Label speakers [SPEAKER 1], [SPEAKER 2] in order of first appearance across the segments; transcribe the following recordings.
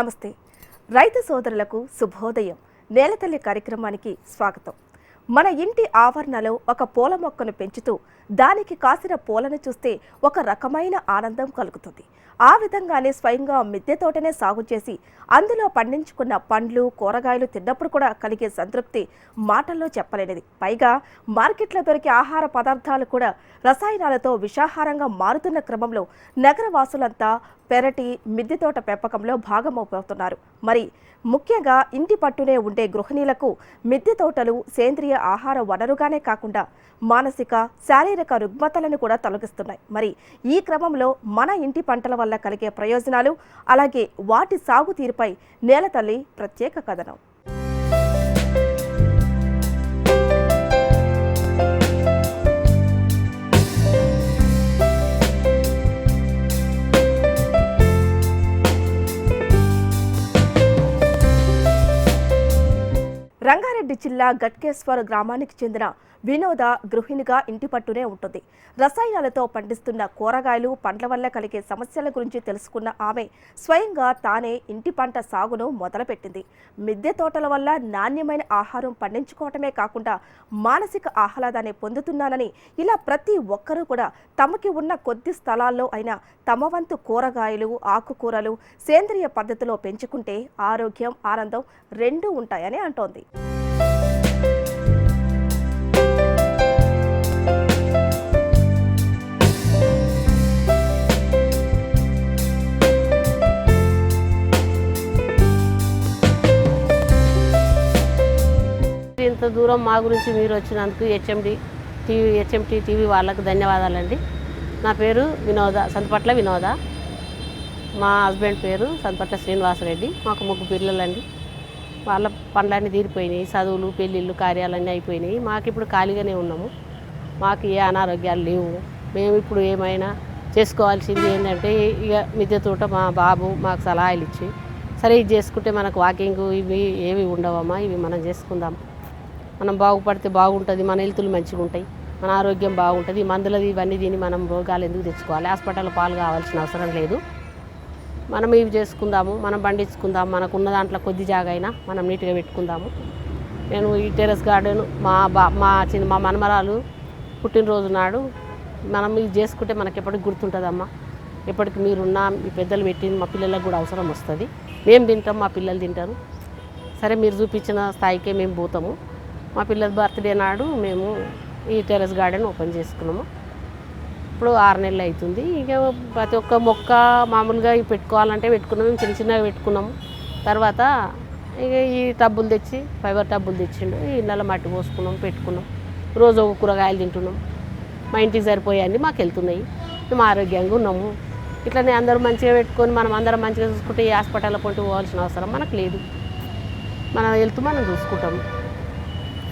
[SPEAKER 1] నమస్తే. రైతు సోదరులకు శుభోదయం. నేలతల్లి కార్యక్రమానికి స్వాగతం. మన ఇంటి ఆవరణలో ఒక పూల మొక్కను పెంచుతూ దానికి కాసిన పూలను చూస్తే ఒక రకమైన ఆనందం కలుగుతుంది. ఆ విధంగానే స్వయంగా మిద్దె తోటనే సాగు చేసి అందులో పండించుకున్న పండ్లు కూరగాయలు తిన్నప్పుడు కూడా కలిగే సంతృప్తి మాటల్లో చెప్పలేనిది. పైగా మార్కెట్లో దొరికే ఆహార పదార్థాలు కూడా రసాయనాలతో విషాహారంగా మారుతున్న క్రమంలో నగరవాసులంతా పెరటి మిద్దె తోట పెంపకంలో భాగమవుతున్నారు. మరి ముఖ్యంగా ఇంటి పట్టునే ఉండే గృహిణీలకు మిద్దె తోటలు సేంద్రియ ఆహార వనరుగానే కాకుండా మానసిక శారీరక రుగ్మతలను కూడా తొలగిస్తున్నాయి. మరి ఈ క్రమంలో మన ఇంటి పంటల వల్ల కలిగే ప్రయోజనాలు అలాగే వాటి సాగు తీరుపై నేలతల్లి ప్రత్యేక కథనం. రంగారెడ్డి జిల్లా గట్కేశ్వర్ గ్రామానికి చెందిన వినోద గృహిణిగా ఇంటి పట్టునే ఉంటుంది. రసాయనాలతో పండిస్తున్న కూరగాయలు పండ్ల వల్ల కలిగే సమస్యల గురించి తెలుసుకున్న ఆమె స్వయంగా తానే ఇంటి పంట సాగును మొదలుపెట్టింది. మిద్దె తోటల వల్ల నాణ్యమైన ఆహారం పండించుకోవటమే కాకుండా మానసిక ఆహ్లాదాన్ని పొందుతున్నానని ఇలా ప్రతి ఒక్కరూ కూడా తమకి ఉన్న కొద్ది స్థలాల్లో అయినా తమ వంతు కూరగాయలు ఆకుకూరలు సేంద్రియ పద్ధతిలో పెంచుకుంటే ఆరోగ్యం ఆనందం రెండూ ఉంటాయని అంటోంది.
[SPEAKER 2] దూరం మా గురించి మీరు వచ్చినందుకు హెచ్ఎండి టీవీ హెచ్ఎంటీ టీవీ వాళ్ళకు ధన్యవాదాలండి. నా పేరు వినోద సంతపట్ల వినోద. మా హస్బెండ్ పేరు సంతపట్ల శ్రీనివాసరెడ్డి. మాకు ముగ్గురు పిల్లలండి. వాళ్ళ పనులన్నీ తీరిపోయినాయి. చదువులు పెళ్ళిళ్ళు కార్యాలన్నీ అయిపోయినాయి. మాకు ఇప్పుడు ఖాళీగానే ఉన్నాము. మాకు ఏ అనారోగ్యాలు లేవు. మేము ఇప్పుడు ఏమైనా చేసుకోవాల్సింది ఏంటంటే ఇక మిద్దె తోట మా బాబు మాకు సలహాలు ఇచ్చి సరే ఇది చేసుకుంటే మనకు వాకింగ్ ఇవి ఏవి ఉండవమ్మా? ఇవి మనం చేసుకుందాం. మనం బాగుపడితే బాగుంటుంది మన హెల్తులు మంచిగా ఉంటాయి మన ఆరోగ్యం బాగుంటుంది మందులది ఇవన్నీ తిని మనం రోగాలు ఎందుకు తెచ్చుకోవాలి? హాస్పిటల్ పాలు కావాల్సిన అవసరం లేదు. మనం ఇవి చేసుకుందాము మనం పండించుకుందాం మనకున్న దాంట్లో కొద్ది జాగా అయినా మనం నీట్గా పెట్టుకుందాము. నేను ఈ టెరెస్ గార్డెన్ మా బా మా చిన్న మా మనమరాలు పుట్టినరోజు నాడు మనం ఇది చేసుకుంటే మనకి ఎప్పటికి గుర్తుంటుందమ్మా. ఎప్పటికి మీరున్నా మీ పెద్దలు పెట్టింది మా పిల్లలకు కూడా అవసరం వస్తుంది. మేము తింటాం మా పిల్లలు తింటారు. సరే మీరు చూపించిన స్థాయికే మేము పోతాము. మా పిల్లల బర్త్డే నాడు మేము ఈ టెరెస్ గార్డెన్ ఓపెన్ చేసుకున్నాము. ఇప్పుడు ఆరు నెలలు అవుతుంది. ఇక ప్రతి ఒక్క మొక్క మామూలుగా ఇవి పెట్టుకోవాలంటే పెట్టుకున్నాము మేము చిన్న చిన్నగా పెట్టుకున్నాము తర్వాత ఇక ఈ టబ్బులు తెచ్చి ఫైబర్ టబ్బులు తెచ్చిండు. ఈ నెల మట్టి పోసుకున్నాం పెట్టుకున్నాం. రోజు ఒక కూరగాయలు తింటున్నాం. మా ఇంటికి సరిపోయాయండి మాకు వెళ్తున్నాయి. మేము ఆరోగ్యంగా ఉన్నాము. ఇట్లనే అందరూ మంచిగా పెట్టుకొని మనం అందరం మంచిగా చూసుకుంటే ఈ హాస్పిటల్ పొంటి పోవాల్సిన అవసరం మనకు లేదు. మన హెల్త్ మనం చూసుకుంటాము.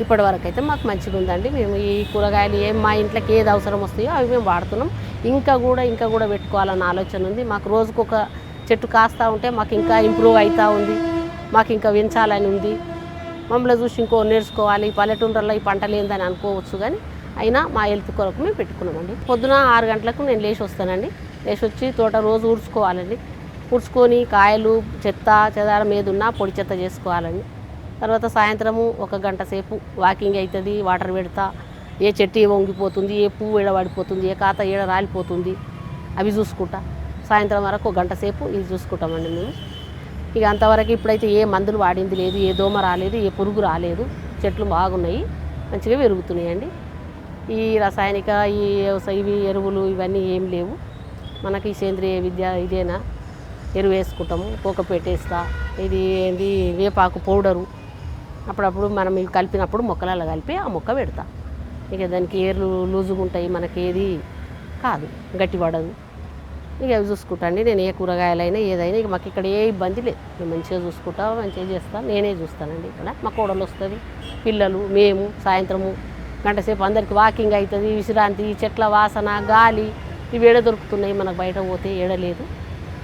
[SPEAKER 2] ఇప్పటి వరకు అయితే మాకు మంచిగా ఉందండి మేము ఈ కూరగాయలు ఏం మా ఇంట్లోకి ఏది అవసరం వస్తాయో అవి మేము వాడుతున్నాం. ఇంకా కూడా ఇంకా కూడా పెట్టుకోవాలన్న ఆలోచన ఉంది. మాకు రోజుకు ఒక చెట్టు కాస్తూ ఉంటే మాకు ఇంకా ఇంప్రూవ్ అవుతూ ఉంది. మాకు ఇంకా పెంచాలని ఉంది. మమ్మల్ని చూసి ఇంకో నేర్చుకోవాలి. పల్లెటూరులో ఈ పంట లేదని అనుకోవచ్చు కానీ అయినా మా హెల్త్ కొరకు మేము పెట్టుకున్నామండి. పొద్దున ఆరు గంటలకు నేను లేచి వస్తానండి. లేచి వచ్చి తోట రోజు ఊడ్చుకోవాలండి. ఊడ్చుకొని కాయలు చెత్త చెదారం ఏది ఉన్నా పొడి చెత్త చేసుకోవాలండి. తర్వాత సాయంత్రము ఒక గంట సేపు వాకింగ్ అవుతుంది వాటర్ పెడతా. ఏ చెట్టు వంగిపోతుంది ఏ పువ్వు ఏడ పడిపోతుంది ఏ కాత ఏడ రాలిపోతుంది అవి చూసుకుంటా. సాయంత్రం వరకు ఒక గంట సేపు ఇది చూసుకుంటామండి మేము. ఇక అంతవరకు ఇప్పుడైతే ఏ మందులు వాడింది లేదు ఏ దోమ రాలేదు ఏ పురుగు రాలేదు. చెట్లు బాగున్నాయి మంచిగా పెరుగుతున్నాయండి. ఈ రసాయనిక ఈ వ్యవసాయ ఇవి ఎరువులు ఇవన్నీ ఏం లేవు. మనకి సేంద్రియ విద్య ఇదేనా? ఎరువు వేసుకుంటాము పోక పెట్టేస్తా. ఇది ఏంది? వేపాకు పౌడరు. అప్పుడప్పుడు మనం ఇవి కలిపినప్పుడు మొక్కలలో కలిపి ఆ మొక్క పెడతా. ఇక దానికి ఏర్లు లూజుగా ఉంటాయి మనకి ఏది కాదు గట్టి పడదు ఇక అవి చూసుకుంటాండి నేను ఏ కూరగాయలైనా ఏదైనా ఇక మాకు ఇక్కడ ఏ ఇబ్బంది లేదు. మంచిగా చూసుకుంటా మంచిగా చేస్తా. నేనే చూస్తానండి ఇక్కడ. మా కోడలు వస్తుంది పిల్లలు మేము సాయంత్రము గంటసేపు అందరికి వాకింగ్ అవుతుంది. విశ్రాంతి చెట్ల వాసన గాలి ఇవి ఏడ దొరుకుతున్నాయి? మనకు బయట పోతే ఏడలేదు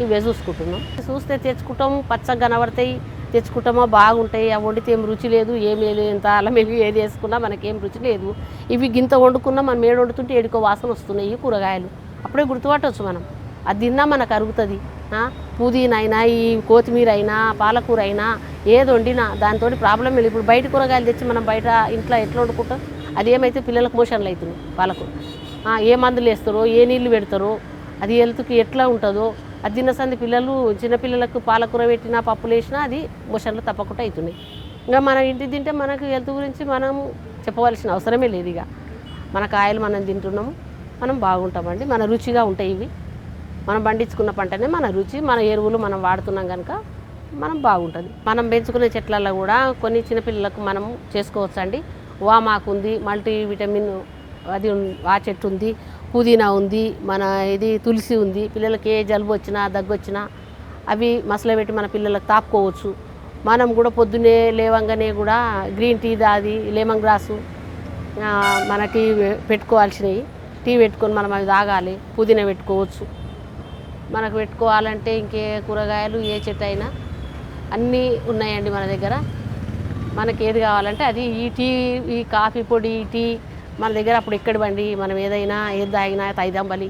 [SPEAKER 2] ఇవే చూసుకుంటున్నాం. చూస్తే తెచ్చుకుంటాం పచ్చగా కనబడతాయి. తెచ్చుకుంటామో? బాగుంటాయి. అవి వండితే ఏం రుచి లేదు ఏం లేదు ఎంత అల్లం వెల్లి ఏది వేసుకున్నా మనకేం రుచి లేదు. ఇవి గింత వండుకున్నా మనం ఏడు వండుతుంటే ఏడుకో వాసన వస్తున్నాయి ఈ కూరగాయలు. అప్పుడే గుర్తుపట్టవచ్చు మనం. అది తిన్నా మనకు అరుగుతుంది. ఆ? పుదీనా అయినా ఈ కొత్తిమీర అయినా పాలకూర అయినా ఏది వండినా దాంతో ప్రాబ్లం లేదు. ఇప్పుడు బయట కూరగాయలు తెచ్చి మనం బయట ఇంట్లో ఎట్లా వండుకుంటాం? అది ఏమైతే పిల్లలకు మోషన్లు అవుతున్నాయి పాలకూర ఏ మందులు వేస్తారో ఏ నీళ్ళు పెడతారో అది హెల్త్కి ఎట్లా ఉంటుందో అది తిన్నసంది పిల్లలు చిన్నపిల్లలకు పాలకూర పెట్టినా పప్పులు వేసినా అది మోషన్లు తప్పకుండా అవుతున్నాయి ఇంకా మనం ఇంటి తింటే మనకు హెల్త్ గురించి మనం చెప్పవలసిన అవసరమే లేదు ఇక. మన కాయలు మనం తింటున్నాము మనం బాగుంటామండి మన రుచిగా ఉంటాయి ఇవి. మనం పండించుకున్న పంటనే మన రుచి మన ఎరువులు మనం వాడుతున్నాం కనుక మనం బాగుంటుంది. మనం పెంచుకునే చెట్లలో కూడా కొన్ని చిన్నపిల్లలకు మనం చేసుకోవచ్చండి. వామాకు ఉంది మల్టీ విటమిన్ అది ఆ చెట్టు ఉంది పుదీనా ఉంది మన ఇది తులసి ఉంది పిల్లలకి ఏ జలుబు వచ్చినా దగ్గు వచ్చినా అవి మసలు పెట్టి మన పిల్లలకు తాపుకోవచ్చు. మనం కూడా పొద్దున్నే లేవంగానే కూడా గ్రీన్ టీ దాది లెమన్ గ్రాసు మన టీ పెట్టుకోవాల్సినవి. టీ పెట్టుకొని మనం అవి తాగాలి పుదీనా పెట్టుకోవచ్చు. మనకు పెట్టుకోవాలంటే ఇంకే కూరగాయలు ఏ చెట్టు అయినా అన్నీ ఉన్నాయండి మన దగ్గర. మనకి ఏది కావాలంటే అది ఈ టీ ఈ కాఫీ పొడి ఈ టీ మన దగ్గర అప్పుడు ఎక్కడ బండి? మనం ఏదైనా ఏది తాగినా తైదంబలి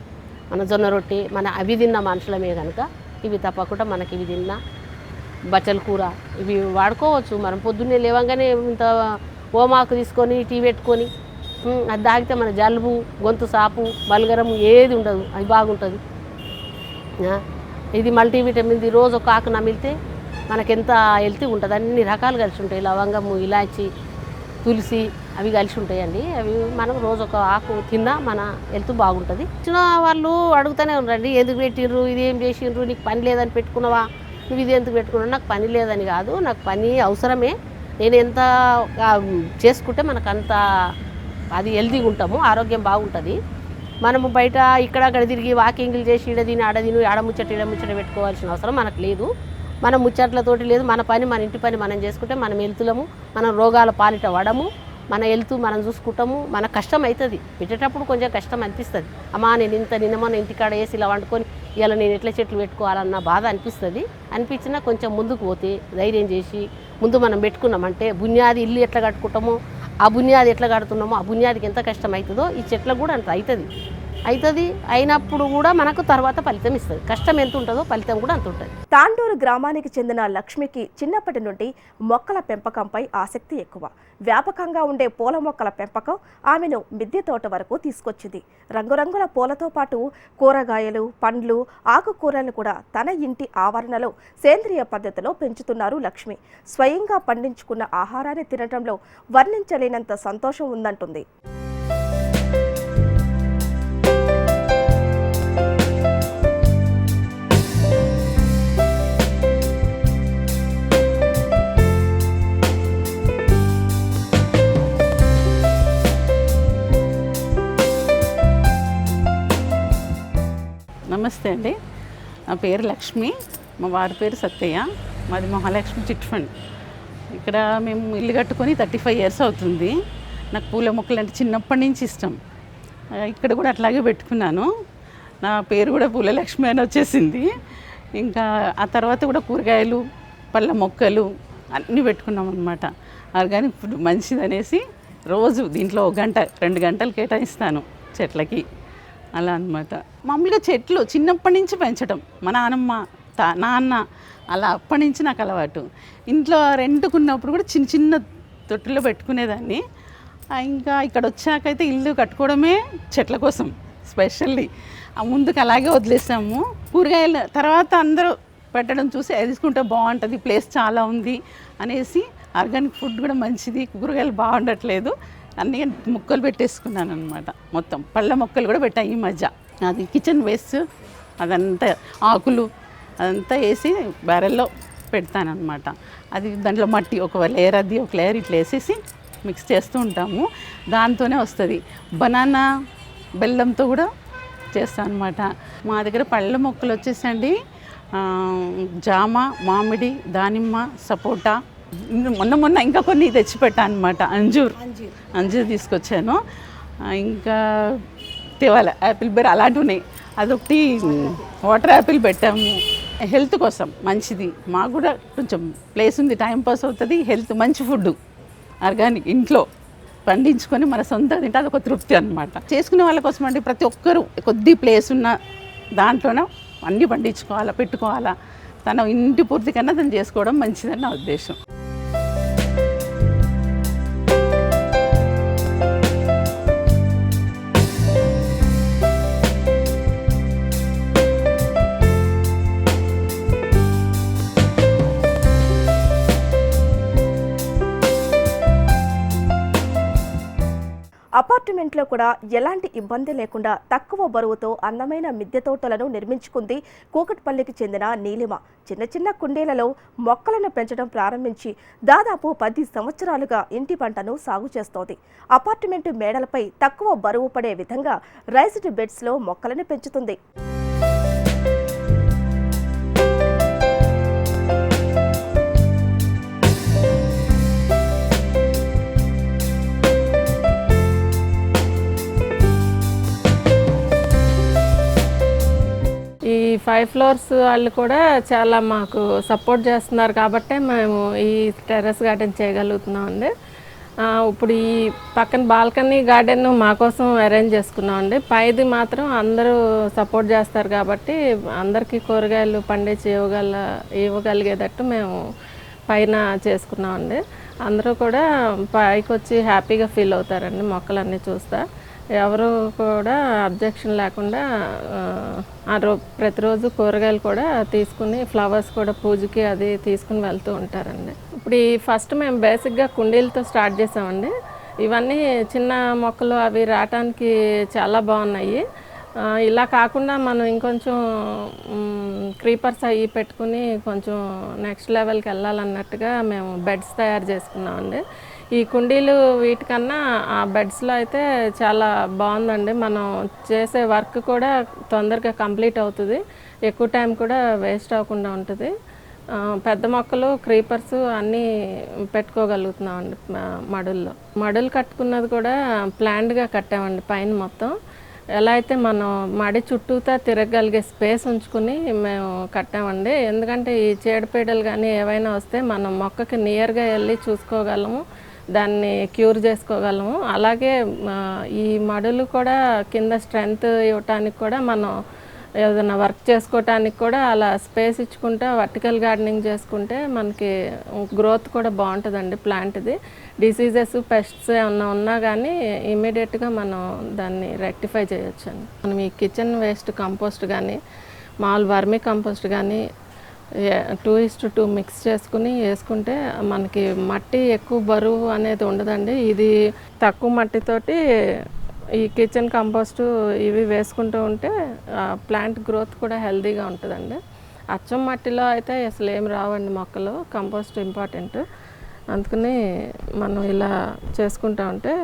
[SPEAKER 2] మన జొన్న రొట్టె మన అవి తిన్న మనుషులమే కనుక ఇవి తప్పకుండా మనకి ఇవి తిన్నా బచ్చల కూర ఇవి వాడుకోవచ్చు. మనం పొద్దున్నే లేవంగానే ఇంత ఓమాకు తీసుకొని టీ పెట్టుకొని అది తాగితే మన జలుబు గొంతు సాపు బలగరం ఏది ఉండదు. అది బాగుంటుంది. ఇది మల్టీవిటమిన్ ఇది రోజు ఒక ఆకు నమిలితే మనకెంత హెల్తీ ఉంటుంది. అన్ని రకాలు కలిసి ఉంటాయి. లవంగము ఇలాచి తులసి అవి కలిసి ఉంటాయండి. అవి మనం రోజు ఒక ఆకు తిన్నా మన హెల్త్ బాగుంటుంది. చిన్న వాళ్ళు అడుగుతూనే ఉన్నారండి ఎందుకు పెట్టిండ్రు ఇదేం చేసిండ్రు? నీకు పని లేదని పెట్టుకున్నావా? నువ్వు ఇది ఎందుకు పెట్టుకున్నావు? నాకు పని లేదని కాదు నాకు పని అవసరమే. నేను ఎంత చేసుకుంటే మనకు అంత అది హెల్తీగా ఉంటాము ఆరోగ్యం బాగుంటుంది. మనము బయట ఇక్కడ అక్కడ తిరిగి వాకింగ్లు చేసి ఈడ తిని ఆడముచ్చట ఇడముచ్చట ఆడ ముచ్చట ఈడ ముచ్చట పెట్టుకోవాల్సిన అవసరం మనకు లేదు. మన ముచ్చట్లతోటి లేదు మన పని మన ఇంటి పని మనం చేసుకుంటే మనం వెళ్తులము మనం రోగాల పాలిట వడము మన వెళ్తూ మనం చూసుకుంటాము మన కష్టం అవుతుంది పెట్టేటప్పుడు కొంచెం కష్టం అనిపిస్తుంది. అమ్మా నేను ఇంత నిన్న మన ఇంటికాడ వేసి ఇలా వండుకొని ఇలా నేను ఎట్లా చెట్లు పెట్టుకోవాలన్న బాధ అనిపిస్తుంది. అనిపించినా కొంచెం ముందుకు పోతే ధైర్యం చేసి ముందు మనం పెట్టుకున్నామంటే బున్యాది ఇల్లు ఎట్లా కట్టుకుంటామో ఆ బున్యాది ఎట్లా కడుతున్నామో ఆ బున్యాదికి ఎంత కష్టం అవుతుందో ఈ చెట్లకు కూడా అంత అవుతుంది అవుతుంది అయినప్పుడు కూడా మనకు తర్వాత ఫలితం ఇస్తుంది. కష్టం ఎంత ఉంటుందో ఫలితం కూడా అంత ఉంటుంది.
[SPEAKER 1] తాండూరు గ్రామానికి చెందిన లక్ష్మికి చిన్నప్పటి నుండి మొక్కల పెంపకంపై ఆసక్తి ఎక్కువ. వ్యాపకంగా ఉండే పూల మొక్కల పెంపకం ఆమెను మిద్దె తోట వరకు తీసుకొచ్చింది. రంగురంగుల పూలతో పాటు కూరగాయలు పండ్లు ఆకుకూరలను కూడా తన ఇంటి ఆవరణలో సేంద్రియ పద్ధతిలో పెంచుతున్నారు లక్ష్మి. స్వయంగా పండించుకున్న ఆహారాన్ని తినటంలో వర్ణించలేనంత సంతోషం ఉందంటుంది.
[SPEAKER 3] నమస్తే అండి. నా పేరు లక్ష్మి. మా వారి పేరు సత్తయ్య మాది మహాలక్ష్మి చిట్ ఫండ్. ఇక్కడ మేము ఇల్లు కట్టుకొని థర్టీ ఫైవ్ ఇయర్స్ అవుతుంది. నాకు పూల మొక్కలు అంటే చిన్నప్పటి నుంచి ఇష్టం. ఇక్కడ కూడా అట్లాగే పెట్టుకున్నాను. నా పేరు కూడా పూల లక్ష్మి అని వచ్చేసింది. ఇంకా ఆ తర్వాత కూడా కూరగాయలు పళ్ళ మొక్కలు అన్నీ పెట్టుకున్నాం అనమాట ఆర్గానిక్ ఫుడ్ మంచిదనేసి రోజు దీంట్లో ఒక గంట రెండు గంటలు కేటాయిస్తాను చెట్లకి. అలా అన్నమాట. మామూలుగా చెట్లు చిన్నప్పటి నుంచి పెంచడం మా నానమ్మ తా నాన్న అలా అప్పటి నుంచి నాకు అలవాటు. ఇంట్లో రెంట్కున్నప్పుడు కూడా చిన్న చిన్న తొట్టిలో పెట్టుకునేదాన్ని. ఇంకా ఇక్కడ వచ్చాకైతే ఇల్లు కట్టుకోవడమే చెట్ల కోసం స్పెషల్లీ. ఆ ముందుకు అలాగే వదిలేసాము. కూరగాయలు తర్వాత అందరూ పెట్టడం చూసి అది తీసుకుంటే బాగుంటుంది ప్లేస్ చాలా ఉంది అనేసి ఆర్గానిక్ ఫుడ్ కూడా మంచిది కూరగాయలు బాగుండట్లేదు. అన్నీ ముక్కలు పెట్టేసుకున్నాను అనమాట మొత్తం పళ్ళ మొక్కలు కూడా పెట్టాయి ఈ మధ్య. అది కిచెన్ వేస్ట్ అదంతా ఆకులు అదంతా వేసి బ్యారెల్లో పెడతానమాట అది దాంట్లో మట్టి ఒక లేయర్ అది ఒక లేయర్ ఇట్లా వేసేసి మిక్స్ చేస్తూ ఉంటాము. దాంతోనే వస్తుంది. బనానా బెల్లంతో కూడా చేస్తాను అనమాట మా దగ్గర పళ్ళ మొక్కలు వచ్చేసండి. జామ మామిడి దానిమ్మ సపోటా మొన్న మొన్న ఇంకా కొన్ని తెచ్చిపెట్టాను అనమాట అంజూర్. అంజూర్. తీసుకొచ్చాను. ఇంకా తేవాలి యాపిల్ బెర్ అలాంటివి ఉన్నాయి. అదొకటి వాటర్ యాపిల్ పెట్టాము. హెల్త్ కోసం మంచిది. మాకు కూడా కొంచెం ప్లేస్ ఉంది టైం పాస్ అవుతుంది. హెల్త్ మంచి ఫుడ్ ఆర్గానిక్ ఇంట్లో పండించుకొని మన సొంత తింటే అదొక తృప్తి అనమాట చేసుకునే వాళ్ళ కోసం అంటే ప్రతి ఒక్కరు కొద్ది ప్లేస్ ఉన్న దాంట్లోనే అన్నీ పండించుకోవాలా పెట్టుకోవాలా. తన ఇంటి పూర్తి కన్నా తను చేసుకోవడం మంచిదని నా ఉద్దేశం.
[SPEAKER 1] అపార్ట్మెంట్లో కూడా ఎలాంటి ఇబ్బంది లేకుండా తక్కువ బరువుతో అందమైన మిద్దె తోటలను నిర్మించుకుంది కూకట్పల్లికి చెందిన నీలిమ. చిన్న చిన్న కుండీలలో మొక్కలను పెంచడం ప్రారంభించి దాదాపు పది సంవత్సరాలుగా ఇంటి పంటను సాగు చేస్తోంది. అపార్ట్మెంటు మేడలపై తక్కువ బరువు పడే విధంగా రైస్డ్ బెడ్స్లో మొక్కలను పెంచుతుంది.
[SPEAKER 4] ఫైవ్ ఫ్లోర్స్ వాళ్ళు కూడా చాలా మాకు సపోర్ట్ చేస్తున్నారు కాబట్టే మేము ఈ టెర్రస్ గార్డెన్ చేయగలుగుతున్నాం అండి ఇప్పుడు ఈ పక్కన బాల్కనీ గార్డెన్ మా కోసం అరేంజ్ చేసుకున్నాం అండి పైది మాత్రం అందరూ సపోర్ట్ చేస్తారు కాబట్టి అందరికీ కూరగాయలు పండించి ఇవ్వగల ఇవ్వగలిగేటట్టు మేము పైన చేసుకున్నాం అండి అందరూ కూడా పైకి వచ్చి హ్యాపీగా ఫీల్ అవుతారండి మొక్కలన్నీ చూస్తా. ఎవరు కూడా అబ్జెక్షన్ లేకుండా ఆ, రో ప్రతిరోజు కూరగాయలు కూడా తీసుకుని ఫ్లవర్స్ కూడా పూజకి అది తీసుకుని వెళ్తూ ఉంటారండి. ఇప్పుడు ఈ ఫస్ట్ మేము బేసిక్గా కుండీలతో స్టార్ట్ చేసామండి. ఇవన్నీ చిన్న మొక్కలు అవి రావటానికి చాలా బాగున్నాయి. ఇలా కాకుండా మనం ఇంకొంచెం క్రీపర్స్ అవి పెట్టుకుని కొంచెం నెక్స్ట్ లెవెల్కి వెళ్ళాలన్నట్టుగా మేము బెడ్స్ తయారు చేసుకున్నామండి. ఈ కుండీలు వీటికన్నా ఆ బెడ్స్లో అయితే చాలా బాగుందండి. మనం చేసే వర్క్ కూడా తొందరగా కంప్లీట్ అవుతుంది. ఎక్కువ టైం కూడా వేస్ట్ అవ్వకుండా ఉంటుంది. పెద్ద మొక్కలు క్రీపర్స్ అన్నీ పెట్టుకోగలుగుతున్నామండి మడుల్లో. మడులు కట్టుకున్నది కూడా ప్లాండ్గా కట్టామండి పైన మొత్తం. ఎలా అయితే మనం మడి చుట్టూతా తిరగగలిగే స్పేస్ ఉంచుకుని మేము కట్టామండి. ఎందుకంటే ఈ చీడపీడలు కానీ ఏవైనా వస్తే మనం మొక్కకి నియర్గా వెళ్ళి చూసుకోగలము. దాన్ని క్యూర్ చేసుకోగలము. అలాగే ఈ మడులు కూడా కింద స్ట్రెంగ్త్ ఇవ్వటానికి కూడా మనం ఏదైనా వర్క్ చేసుకోవటానికి కూడా అలా స్పేస్ ఇచ్చుకుంటే వర్టికల్ గార్డెనింగ్ చేసుకుంటే మనకి గ్రోత్ కూడా బాగుంటుందండి ప్లాంట్ది. డిసీజెస్ పెస్ట్స్ ఏమన్నా ఉన్నా కానీ ఇమీడియట్గా మనం దాన్ని రెక్టిఫై చేయొచ్చు అండి మనం ఈ కిచెన్ వేస్ట్ కంపోస్ట్ కానీ మామూలు వర్మీ కంపోస్ట్ కానీ two is to two mix చేసుకుని వేసుకుంటే మనకి మట్టి ఎక్కువ బరువు అనేది ఉండదండి. ఇది తక్కువ మట్టితోటి ఈ కిచెన్ కంపోస్ట్ ఇవి వేసుకుంటూ ఉంటే ప్లాంట్ గ్రోత్ కూడా హెల్తీగా ఉంటుందండి. అచ్చం మట్టిలో అయితే అసలు ఏం రావండి మొక్కలు కంపోస్ట్ ఇంపార్టెంట్ అందుకని మనం ఇలా చేసుకుంటా ఉంటే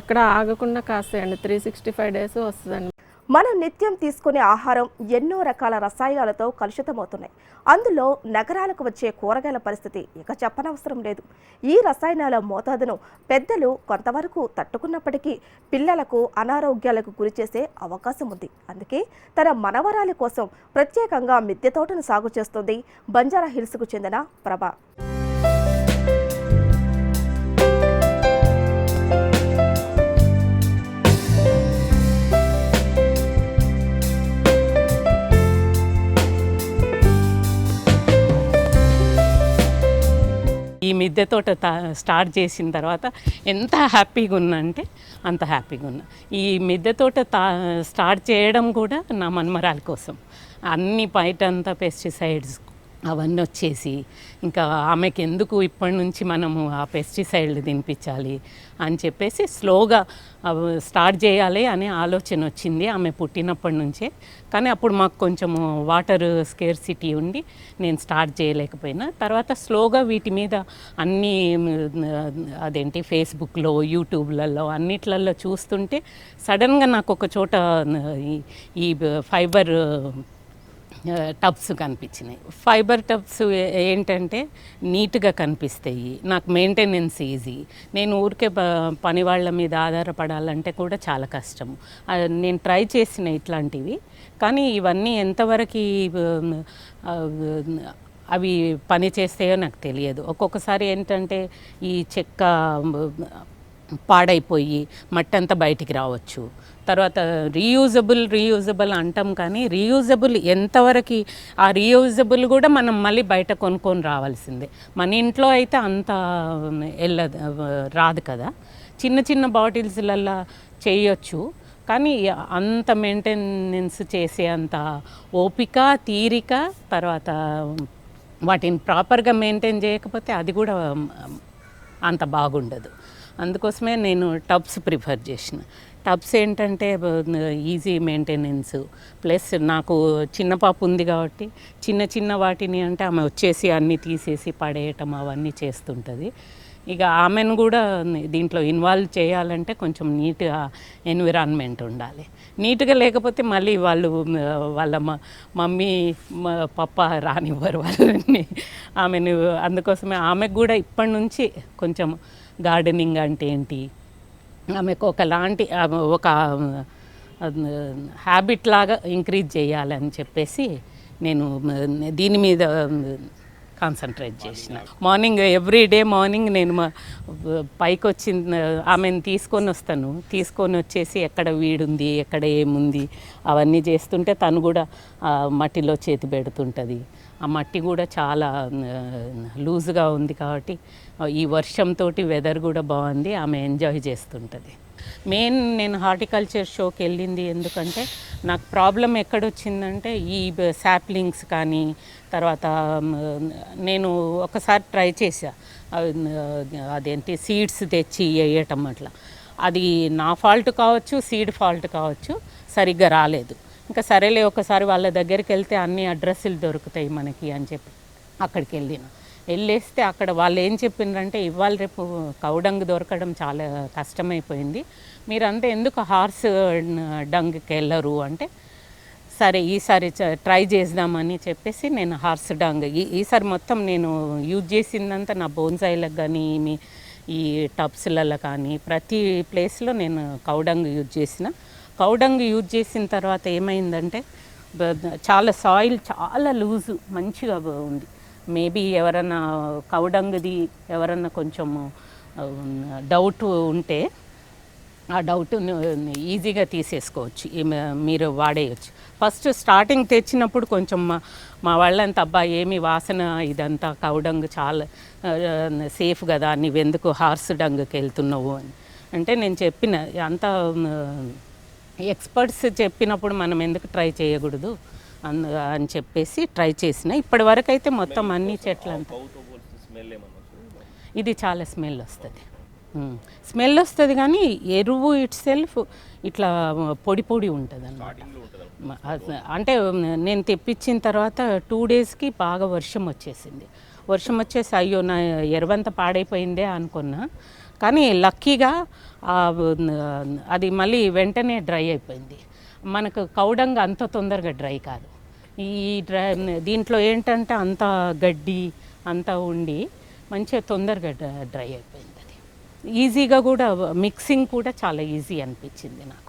[SPEAKER 4] ఎక్కడ ఆగకుండా కాసేయండి. త్రీ సిక్స్టీ ఫైవ్ డేస్ వస్తుందండి.
[SPEAKER 1] మనం నిత్యం తీసుకునే ఆహారం ఎన్నో రకాల రసాయనాలతో కలుషితమవుతున్నాయి. అందులో నగరాలకు వచ్చే కూరగాయల పరిస్థితి ఇక చెప్పనవసరం లేదు. ఈ రసాయనాల మోతాదును పెద్దలు కొంతవరకు తట్టుకున్నప్పటికీ పిల్లలకు అనారోగ్యాలకు గురి చేసే అవకాశం ఉంది. అందుకే తన మనవరాలి కోసం ప్రత్యేకంగా మిద్దె తోటను సాగు చేస్తుంది బంజారా హిల్స్కు చెందిన ప్రభ.
[SPEAKER 5] ఈ మిద్దె తోట తా- స్టార్ట్ చేసిన తర్వాత ఎంత హ్యాపీగా ఉన్నా అంటే అంత హ్యాపీగా ఉన్నా. ఈ మిద్దె తోట తా స్టార్ట్ చేయడం కూడా నా మన్మరాలి కోసం. అన్ని బయట అంతా పెస్టిసైడ్స్ అవన్నీ వచ్చేసి ఇంకా ఆమెకి ఎందుకు ఇప్పటి నుంచి మనము ఆ పెస్టిసైడ్లు తినిపించాలి అని చెప్పేసి స్లోగా అవి స్టార్ట్ చేయాలి అనే ఆలోచన వచ్చింది ఆమె పుట్టినప్పటి నుంచే. కానీ అప్పుడు మాకు కొంచెము వాటర్ స్కేర్ సిటీ ఉండి నేను స్టార్ట్ చేయలేకపోయినా. తర్వాత స్లోగా వీటి మీద అన్ని అదేంటి ఫేస్బుక్లో యూట్యూబ్లలో అన్నిట్లలో చూస్తుంటే సడన్గా నాకు ఒక చోట ఈ ఫైబర్ టబ్స్ కనిపించినాయి. ఫైబర్ టబ్స్ ఏంటంటే నీట్గా కనిపిస్తాయి. నాకు మెయింటెనెన్స్ ఈజీ. నేను ఊరికే పని వాళ్ళ మీద ఆధారపడాలంటే కూడా చాలా కష్టం. నేను ట్రై చేసిన ఇట్లాంటివి. కానీ ఇవన్నీ ఎంతవరకు అవి పని చేస్తాయో నాకు తెలియదు. ఒక్కొక్కసారి ఏంటంటే ఈ చెక్క పాడైపోయి మట్టంతా బయటికి రావచ్చు. తర్వాత రీయూజబుల్ రీయూజబుల్ అంటాం కానీ రీయూజబుల్ ఎంతవరకు ఆ రీయూజబుల్ కూడా మనం మళ్ళీ బయట కొనుక్కొని రావాల్సిందే. మన ఇంట్లో అయితే అంత వెళ్ళ రాదు కదా. చిన్న చిన్న బాటిల్స్లల్లో చేయొచ్చు. కానీ అంత మెయింటెనెన్స్ చేసే అంత ఓపిక తీరిక తర్వాత వాటిని ప్రాపర్గా మెయింటైన్ చేయకపోతే అది కూడా అంత బాగుండదు. అందుకోసమే నేను టబ్స్ ప్రిఫర్ చేసిన. టబ్స్ ఏంటంటే ఈజీ మెయింటెనెన్స్. ప్లస్ నాకు చిన్న పాప ఉంది కాబట్టి చిన్న చిన్న వాటిని అంటే ఆమె వచ్చేసి అన్నీ తీసేసి పడేయటం అవన్నీ చేస్తుంటుంది. ఇక ఆమెను కూడా దీంట్లో ఇన్వాల్వ్ చేయాలంటే కొంచెం నీట్గా ఎన్విరాన్మెంట్ ఉండాలి. నీట్గా లేకపోతే మళ్ళీ వాళ్ళు వాళ్ళ మ- మమ్మీ పప్ప రానివ్వరు వాళ్ళని. ఆమెను అందుకోసమే ఆమెకు కూడా ఇప్పటి నుంచి కొంచెం గార్డెనింగ్ అంటే ఏంటి? ఆమెకు ఒకలాంటి ఒక హ్యాబిట్ లాగా ఇంక్రీజ్ చేయాలని చెప్పేసి నేను దీని మీద కాన్సన్ట్రేట్ చేసిన. మార్నింగ్ ఎవ్రీ డే మార్నింగ్ నేను మా పైకి వచ్చిన ఆమెను తీసుకొని వస్తాను. తీసుకొని వచ్చేసి ఎక్కడ వీడుంది ఎక్కడ ఏముంది అవన్నీ చేస్తుంటే తను కూడా మట్టిలో చేతి పెడుతుంటుంది. ఆ మట్టి కూడా చాలా లూజ్గా ఉంది కాబట్టి ఈ వర్షంతో వెదర్ కూడా బాగుంది ఆమె ఎంజాయ్ చేస్తుంటుంది. మెయిన్ నేను హార్టికల్చర్ షోకి వెళ్ళింది ఎందుకంటే నాకు ప్రాబ్లం ఎక్కడొచ్చిందంటే ఈ శాప్లింగ్స్ కానీ తర్వాత నేను ఒకసారి ట్రై చేసా అదేంటి సీడ్స్ తెచ్చి వేయటం అట్లా. అది నా ఫాల్ట్ కావచ్చు సీడ్ ఫాల్ట్ కావచ్చు సరిగ్గా రాలేదు. ఇంకా సరేలే ఒకసారి వాళ్ళ దగ్గరికి వెళ్తే అన్ని అడ్రస్లు దొరుకుతాయి మనకి అని చెప్పి అక్కడికి వెళ్ళినా. వెళ్ళేస్తే అక్కడ వాళ్ళు ఏం చెప్పిండ్రంటే ఇవాళ రేపు కౌడంగ్ దొరకడం చాలా కష్టమైపోయింది. మీరంతా ఎందుకు హార్స్ డంగ్కి వెళ్ళరు? అంటే సరే ఈసారి ట్రై చేద్దామని చెప్పేసి నేను హార్స్ డంగ్ ఈ- ఈసారి మొత్తం నేను యూజ్ చేసిందంతా నా బోన్సాయిలకు కానీ మీ ఈ టబ్స్లలో కానీ ప్రతి ప్లేస్లో నేను కౌడంగ్ యూజ్ చేసిన. కౌడంగ్ యూజ్ చేసిన తర్వాత ఏమైందంటే చాలా సాయిల్ చాలా లూజు మంచిగా ఉంది. మేబీ ఎవరన్నా కౌడంగ్ది ఎవరన్నా కొంచెం డౌట్ ఉంటే ఆ డౌట్ ఈజీగా తీసేసుకోవచ్చు. మీరు వాడేయచ్చు. ఫస్ట్ స్టార్టింగ్ తెచ్చినప్పుడు కొంచెం మా మా వాళ్ళంతా అబ్బా ఏమి వాసన ఇదంతా కౌడంగ్ చాలా సేఫ్ కదా నువ్వెందుకు హార్స్ డంగ్కి వెళ్తున్నావు అని. అంటే నేను చెప్పిన అంతా ఎక్స్పర్ట్స్ చెప్పినప్పుడు మనం ఎందుకు ట్రై చేయకూడదు? అందు అని చెప్పేసి ట్రై చేసిన. ఇప్పటి వరకు అయితే మొత్తం అన్ని చెట్లు అంతా ఇది చాలా స్మెల్ వస్తుంది. స్మెల్ వస్తుంది కానీ ఎరువు ఇట్ సెల్ఫ్ ఇట్లా పొడి పొడి ఉంటుంది అన్నమాట అంటే నేను తెప్పించిన తర్వాత టూ డేస్కి బాగా వర్షం వచ్చేసింది. వర్షం వచ్చేసి అయ్యో నా ఎరువంతా పాడైపోయిందే అనుకున్నా. కానీ లక్కీగా అది మళ్ళీ వెంటనే డ్రై అయిపోయింది. మనకు కౌడంగా అంత తొందరగా డ్రై కాదు. ఈ డ్రై దీంట్లో ఏంటంటే అంత గడ్డి అంతా ఉండి మంచిగా తొందరగా డ్రై అయిపోయింది అది. ఈజీగా కూడా మిక్సింగ్ కూడా చాలా ఈజీ అనిపించింది నాకు.